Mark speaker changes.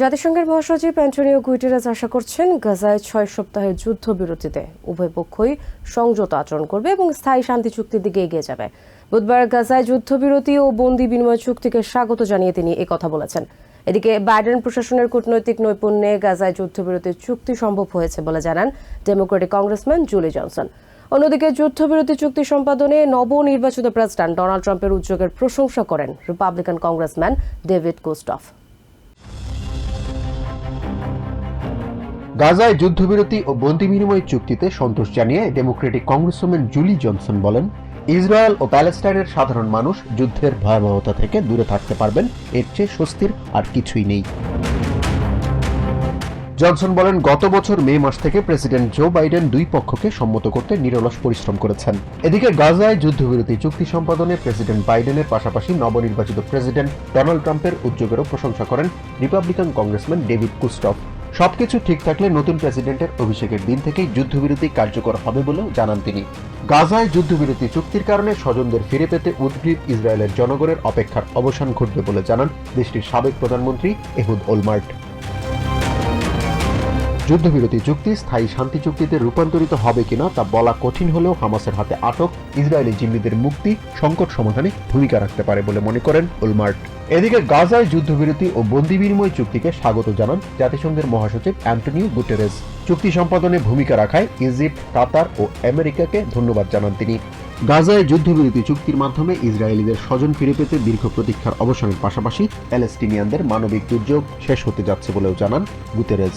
Speaker 1: জাতিসংঘের মহাসচিব অ্যান্টনিও গুইটেরাস আশা করছেন গাজায় ছয় সপ্তাহের যুদ্ধবিরতিতে উভয় পক্ষই সংযত আচরণ করবে এবং স্থায়ী শান্তি চুক্তির দিকে এগিয়ে যাবে। বুধবার গাজায় যুদ্ধবিরতি ও বন্দি বিনিময় চুক্তিকে স্বাগত জানিয়ে তিনি কথা বলেছেন। এদিকে বাইডেন প্রশাসনের কূটনৈতিক নৈপুণ্যে গাজায় যুদ্ধবিরতির চুক্তি সম্ভব হয়েছে বলে জানান ডেমোক্রেটিক কংগ্রেসম্যান জুলি জনসন। অন্যদিকে যুদ্ধবিরতি চুক্তি সম্পাদনে নবনির্বাচিত প্রেসিডেন্ট ডোনাল্ড ট্রাম্পের উদ্যোগের প্রশংসা করেন রিপাবলিকান কংগ্রেসম্যান ডেভিড কোস্টফ
Speaker 2: গাজায় যুদ্ধবিরতি ও বন্দি বিনিময় চুক্তিতে সন্তোষ জানিয়ে ডেমোক্রেটিক কংগ্রেসম্যান জুলি জনসন বলেন, ইসরায়েল ও প্যালেস্টাইনের সাধারণ মানুষ যুদ্ধের ভয়াবহতা থেকে দূরে থাকতে পারবেন, এর চেয়ে স্বস্তির আর কিছুই নেই। জনসন বলেন, গত বছর মে মাস থেকে প্রেসিডেন্ট জো বাইডেন দুই পক্ষকে সম্মত করতে নিরলস পরিশ্রম করেছেন। এদিকে গাজায় যুদ্ধবিরতি চুক্তি সম্পাদনে প্রেসিডেন্ট বাইডেনের পাশাপাশি নবনির্বাচিত প্রেসিডেন্ট ডোনাল্ড ট্রাম্পের উদ্যোগেরও প্রশংসা করেন রিপাবলিকান কংগ্রেসম্যান ডেভিড কুস্টফ। সবকিছু ঠিক থাকলে নতুন প্রেসিডেন্টের অভিষেকের দিন থেকেই যুদ্ধবিরতি কার্যকর হবে বলেও জানান তিনি। গাজায় যুদ্ধবিরতি চুক্তির কারণে স্বজনদের ফিরে পেতে উদ্গ্রীব ইসরায়েলের জনগণের অপেক্ষার অবসান ঘটবে বলে জানান দেশটির সাবেক প্রধানমন্ত্রী এহুদ ওলমার্ট। যুদ্ধবিরতি চুক্তি, স্থায়ী শান্তি চুক্তিতে রূপান্তরিত হবে কিনা তা বলা কঠিন হলেও হামাসের হাতে আটক ইসরায়েলি জিম্মিদের মুক্তি সংকট সমাধানে ভূমিকা রাখতে পারে বলে মনে করেন উলমার্ট। এদিকে গাজায় যুদ্ধবিরতি ও বন্দি বিনিময় চুক্তিকে স্বাগত জানান জাতিসংঘের মহাসচিব অ্যান্টনিও গুটেরেস। চুক্তি সম্পাদনে ভূমিকা রাখায় ইজিপ্ট, কাতার ও আমেরিকাকে ধন্যবাদ জানান তিনি। গাজায় যুদ্ধবিরতি চুক্তির মাধ্যমে ইসরায়েলিদের স্বজন ফিরে পেতে দীর্ঘ প্রতীক্ষার অবসানের পাশাপাশি প্যালেস্টিনিয়ানদের মানবিক দুর্যোগ শেষ হতে যাচ্ছে বলেও জানান Guterres